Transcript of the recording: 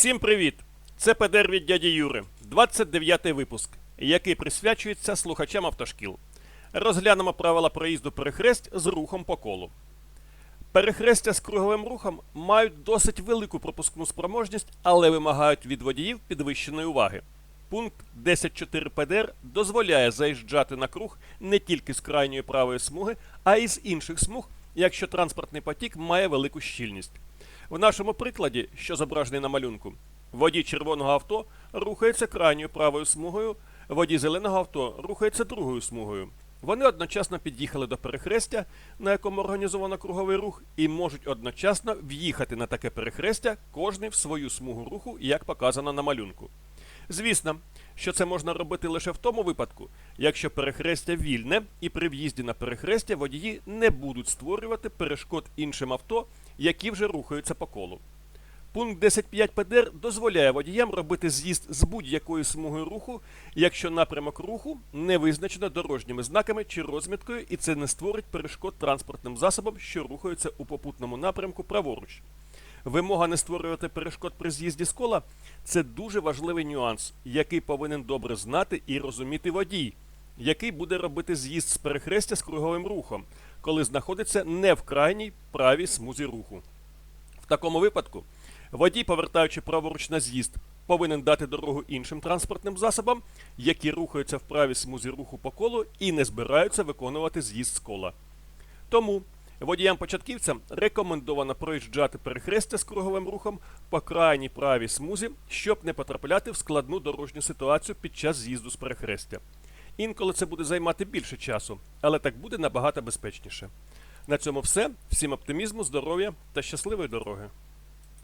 Всім привіт! Це ПДР від дяді Юри, 29-й випуск, який присвячується слухачам автошкіл. Розглянемо правила проїзду перехресть з рухом по колу. Перехрестя з круговим рухом мають досить велику пропускну спроможність, але вимагають від водіїв підвищеної уваги. Пункт 10.4 ПДР дозволяє заїжджати на круг не тільки з крайньої правої смуги, а й з інших смуг, якщо транспортний потік має велику щільність. В нашому прикладі, що зображений на малюнку, водій червоного авто рухається крайньою правою смугою, водій зеленого авто рухається другою смугою. Вони одночасно під'їхали до перехрестя, на якому організовано круговий рух, і можуть одночасно в'їхати на таке перехрестя кожний в свою смугу руху, як показано на малюнку. Звісно, що це можна робити лише в тому випадку, якщо перехрестя вільне, і при в'їзді на перехрестя водії не будуть створювати перешкод іншим авто, які вже рухаються по колу. Пункт 10.5 ПДР дозволяє водіям робити з'їзд з будь-якої смуги руху, якщо напрямок руху не визначено дорожніми знаками чи розміткою, і це не створить перешкод транспортним засобам, що рухаються у попутному напрямку праворуч. Вимога не створювати перешкод при з'їзді з кола це дуже важливий нюанс, який повинен добре знати і розуміти водій, який буде робити з'їзд з перехрестя з круговим рухом, коли знаходиться не в крайній правій смузі руху. В такому випадку водій, повертаючи праворуч на з'їзд, повинен дати дорогу іншим транспортним засобам, які рухаються в правій смузі руху по колу і не збираються виконувати з'їзд з кола. Тому водіям-початківцям рекомендовано проїжджати перехрестя з круговим рухом по крайній правій смузі, щоб не потрапляти в складну дорожню ситуацію під час з'їзду з перехрестя. Інколи це буде займати більше часу, але так буде набагато безпечніше. На цьому все. Всім оптимізму, здоров'я та щасливої дороги!